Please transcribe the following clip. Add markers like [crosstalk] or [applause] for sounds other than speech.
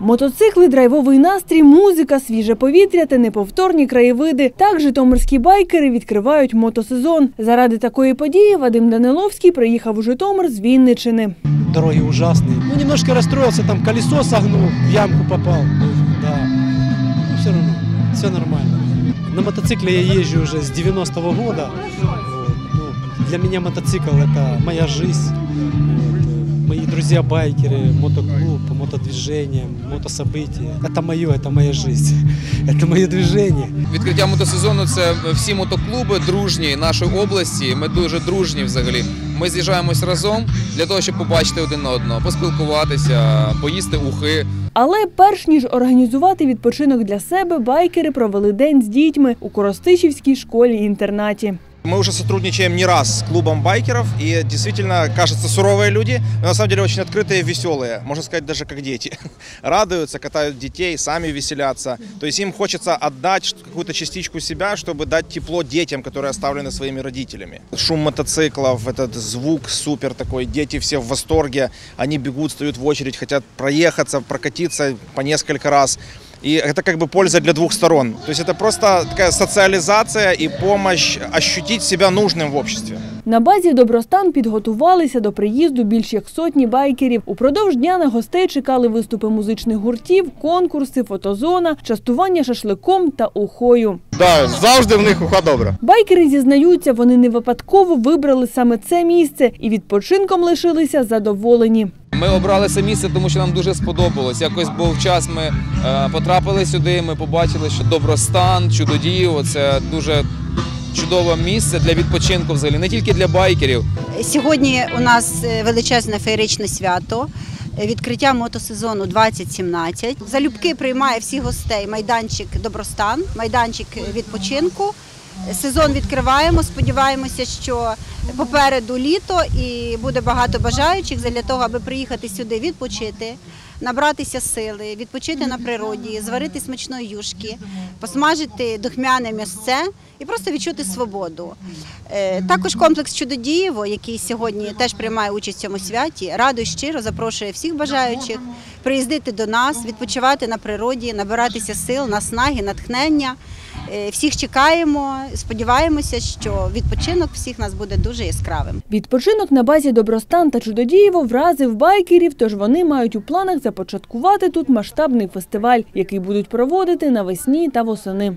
Мотоцикли, драйвовий настрій, музика, свіже повітря та неповторні краєвиди. Так житомирські байкери відкривають мотосезон. Заради такої події Вадим Даниловський приїхав у Житомир з Вінничини. дороги ужасные. Ну, немножко расстроился, там колесо согнул, в ямку попал. Да. Ну, все равно, все нормально. На мотоцикле я езжу уже с 90-го года. Вот. Ну, для меня мотоцикл это моя жизнь Вот. Э, Мои друзья-байкеры, мотоклуб, мотодвижение, мотособытия. Это мое, это моя жизнь. [laughs] Это мое движение. Відкриття мотосезону це всі мотоклуби дружні нашої області. Ми дуже дружні взагалі. Ми з'їжджаємось разом для того, щоб побачити один одного, поспілкуватися, поїсти ухи. Але перш ніж організувати відпочинок для себе, байкери провели день з дітьми у Коростишівській школі-інтернаті. Мы уже сотрудничаем не раз с клубом байкеров, и действительно, кажется, суровые люди, но на самом деле очень открытые веселые, можно сказать, даже как дети. [laughs] Радуются, катают детей, сами веселятся. То есть им хочется отдать какую-то частичку себя, чтобы дать тепло детям, которые оставлены своими родителями. Шум мотоциклов, этот звук супер такой, дети все в восторге, они бегут, стоят в очередь, хотят проехаться, прокатиться по несколько раз. И это как бы польза для двух сторон. То есть это просто такая социализация и помощь ощутить себя нужным в обществе. На базі Добростан підготувалися до приїзду більш як сотні байкерів. Упродовж дня на гостей чекали виступи музичних гуртів, конкурси, фотозона, частування шашликом та ухою. Да, завжди в них уха добра. Байкери зізнаються, вони не випадково вибрали саме це місце і відпочинком лишилися задоволені. Ми обрали це місце, тому що нам дуже сподобалось. Якось був час, ми е, потрапили сюди. Ми побачили, що добростан, чудодіїво це дуже чудове місце для відпочинку, взагалі не тільки для байкерів. Сьогодні у нас е, величезне феєричне свято. е, Відкриття мотосезону 2017. Залюбки приймає всіх гостей майданчик Добростан, майданчик відпочинку. Сезон відкриваємо. Сподіваємося, що попереду літо і буде багато бажаючих для того, аби приїхати сюди відпочити, набратися сили, відпочити на природі, зварити смачної юшки, посмажити духмяне м'ясце і просто відчути свободу. Е, Також комплекс Чудодієво, який сьогодні теж приймає участь в цьому святі, радо щиро запрошує всіх бажаючих приїздити до нас, відпочивати на природі, набиратися сил, наснаги, натхнення. Е, Всіх чекаємо, сподіваємося, що відпочинок всіх нас буде дуже яскравим. Відпочинок на базі Добростан та Чудодієво вразив байкерів, тож вони мають у планах започаткувати тут масштабний фестиваль, який будуть проводити навесні та восени.